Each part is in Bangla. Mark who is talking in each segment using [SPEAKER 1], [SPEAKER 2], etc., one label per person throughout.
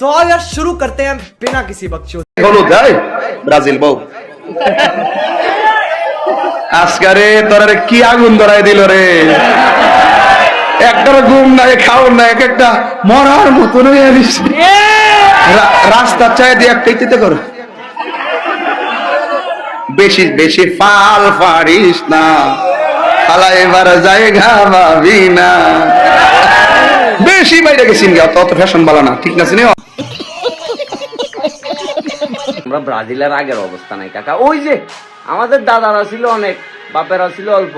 [SPEAKER 1] तो आओ यार शुरू करते हैं बिना किसी बकचोद
[SPEAKER 2] হলুদ এই ব্রাজিল বউ আজকারে তোরা কি আগুন ধরাই দিল রে একটার ঘুম নাই খাও না এক একটা মরার মতন হয়ে দিস রাস্তার চায় দিয়ে একটা ইতিতে করো বেশি বেশি ফাল ফারিস না খালা এবার জায়গা ভাবি না বেশি বাইরে গেছিন গা তত ফ্যাশন বালা না, ঠিক না চিনি
[SPEAKER 3] আমরা ব্রাজিলের আগের অবস্থা নাই, কাকা। ওই যে, আমাদের দাদারা ছিল অনেক, বাপেরা ছিল অল্প,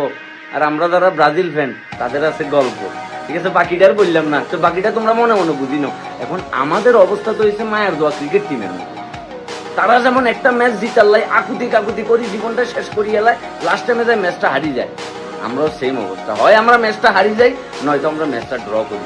[SPEAKER 3] আর আমরা যারা ব্রাজিল ফ্যান তাদের আছে গল্প। ঠিক আছে বাকিটার বললাম না। তো বাকিটা তোমরা মনে মনে বুঝি নাও। এখন আমাদের অবস্থা তো হয়েছে মায়ের দোয়া ক্রিকেট টিমের মতো তারা যেমন একটা ম্যাচ জিতাল্লাই আকুতি কাকুতি করি জীবনটা শেষ করি এলাই লাস্ট টাইমে ম্যাচটা হারিয়ে যায়। আমরাও সেম অবস্থা। হয় আমরা ম্যাচটা হারিয়ে যাই, নয়তো আমরা ম্যাচটা ড্র করি।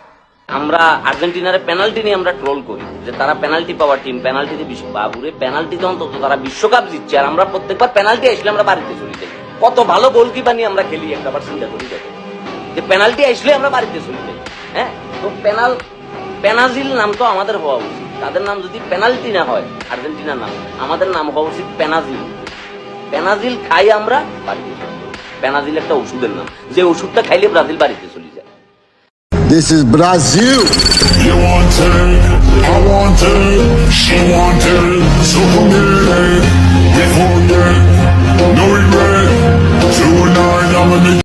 [SPEAKER 3] আমরা আর্জেন্টিনার পেনাল্টি নিয়ে আমরা ট্রোল করি, যে তারা পেনাল্টি পাওয়ার টিম পেনাল্টিতে বিশ্ব বাবুরে পেনাল্টিতে অন্তত তারা বিশ্বকাপ জিতছে। আর আমরা প্রত্যেকবার পেনাল্টি আসলে আমরা বাড়িতে চলে যাই কত ভালো গোলকিপার নিয়ে আমরা খেলি, একটা বার চিন্তা করি দেখো। যে পেনাল্টি আসলে আমরা বাড়িতে চলে যাই হ্যাঁ? তো পেনাল পেনাজিল নাম তো আমাদের হওয়া উচিত। তাদের নাম যদি পেনাল্টি না হয়, আর্জেন্টিনার নাম, আমাদের নাম হওয়া উচিত পেনাজিল পেনাজিল খাই আমরা বাড়িতে পেনাজিল একটা ওষুধের নাম। যে ওষুধটা খাইলে ব্রাজিল বাড়িতে চলে
[SPEAKER 4] This is Brazil.
[SPEAKER 5] You want it, I want it, she want it, so come here, before it, no regret, tonight I'm gonna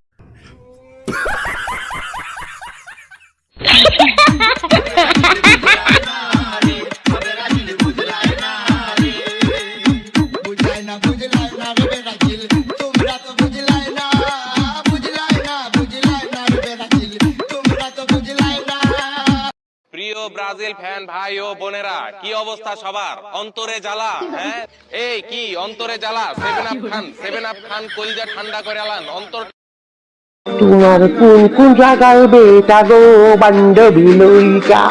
[SPEAKER 4] বুঝলাই না বুঝলাই না রে ব্রাজিল তোমরা তো বুঝলাই না
[SPEAKER 6] Brazil fan ভাই ও বোনেরা কি অবস্থা সবার? অন্তরে জ্বালা হ্যাঁ? এই কি অন্তরে জ্বালা? সেভেন আপ খান সেভেন আপ খান কলিজা ঠান্ডা করে আলান অন্তর
[SPEAKER 7] তোমার কোন কোন জায়গায় বেটা গো বান্ধবী লইকা